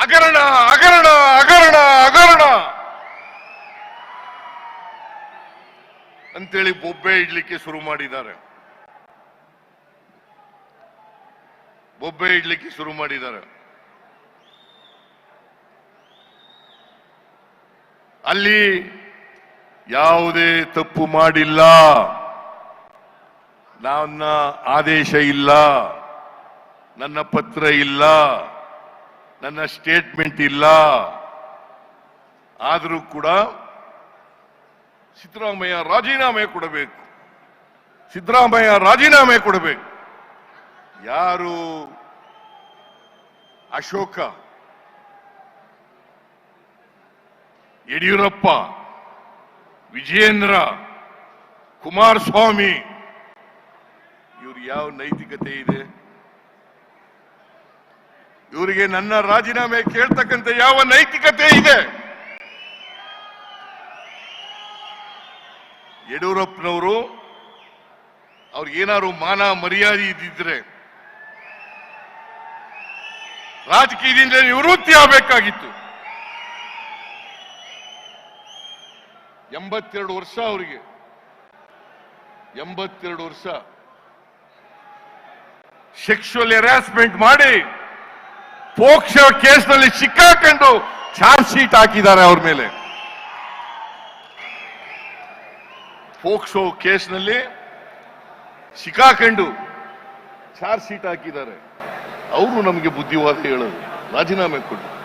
ಹಗರಣ ಹಗರಣ ಹಗರಣ ಹಗರಣ ಅಂತೇಳಿ ಬೊಬ್ಬೆ ಇಡ್ಲಿಕ್ಕೆ ಶುರು ಮಾಡಿದ್ದಾರೆ. ಬೊಬ್ಬೆ ಇಡ್ಲಿಕ್ಕೆ ಶುರು ಮಾಡಿದ್ದಾರೆ. ಅಲ್ಲಿ ಯಾವುದೇ ತಪ್ಪು ಮಾಡಿಲ್ಲ. ನನ್ನ ಆದೇಶ ಇಲ್ಲ. ನನ್ನ ಪತ್ರ ಇಲ್ಲ. ನನ್ನ ಸ್ಟೇಟ್ಮೆಂಟ್ ಇಲ್ಲ. ಆದರೂ ಕೂಡ ಸಿದ್ದರಾಮಯ್ಯ ರಾಜೀನಾಮೆ ಕೊಡಬೇಕು. ಸಿದ್ದರಾಮಯ್ಯ ರಾಜೀನಾಮೆ ಕೊಡಬೇಕು. ಯಾರು? ಅಶೋಕ. ಯಡಿಯೂರಪ್ಪ. ವಿಜಯೇಂದ್ರ. ಕುಮಾರಸ್ವಾಮಿ. ಇವ್ರು ಯಾವ ನೈತಿಕತೆ ಇದೆ? ಇವರಿಗೆ ನನ್ನ ರಾಜೀನಾಮೆ ಕೇಳ್ತಕ್ಕಂತ ಯಾವ ನೈತಿಕತೆ ಇದೆ? ಯಡಿಯೂರಪ್ಪನವರು ಅವ್ರಿಗೇನಾದ್ರು ಮಾನ ಮರ್ಯಾದೆ ಇದ್ದಿದ್ರೆ, ರಾಜಕೀಯದಿಂದ ನಿವೃತ್ತಿ ಆಗಬೇಕಾಗಿತ್ತು. ಎಂಬತ್ತೆರಡು ವರ್ಷ ಅವರಿಗೆ. ಎಂಬತ್ತೆರಡು ವರ್ಷ. ಸೆಕ್ಷುವಲ್ ಹೆರಾಸ್ಮೆಂಟ್ ಮಾಡಿ. ಪೋಕ್ಷ ಕೇಸ್ನಲ್ಲಿ ಸಿಕ್ಕಾಕೊಂಡು ಚಾರ್ಜ್ ಶೀಟ್ ಹಾಕಿದ್ದಾರೆ ಅವ್ರ ಮೇಲೆ. ಪೋಕ್ಸೋ ಕೇಸ್ನಲ್ಲಿ ಸಿಕ್ಕಾಕೊಂಡು ಚಾರ್ಜ್ ಶೀಟ್ ಹಾಕಿದ್ದಾರೆ. ಅವರು ನಮಗೆ ಬುದ್ಧಿವಾದ ಹೇಳೋದು ರಾಜೀನಾಮೆ ಕೊಡಿ.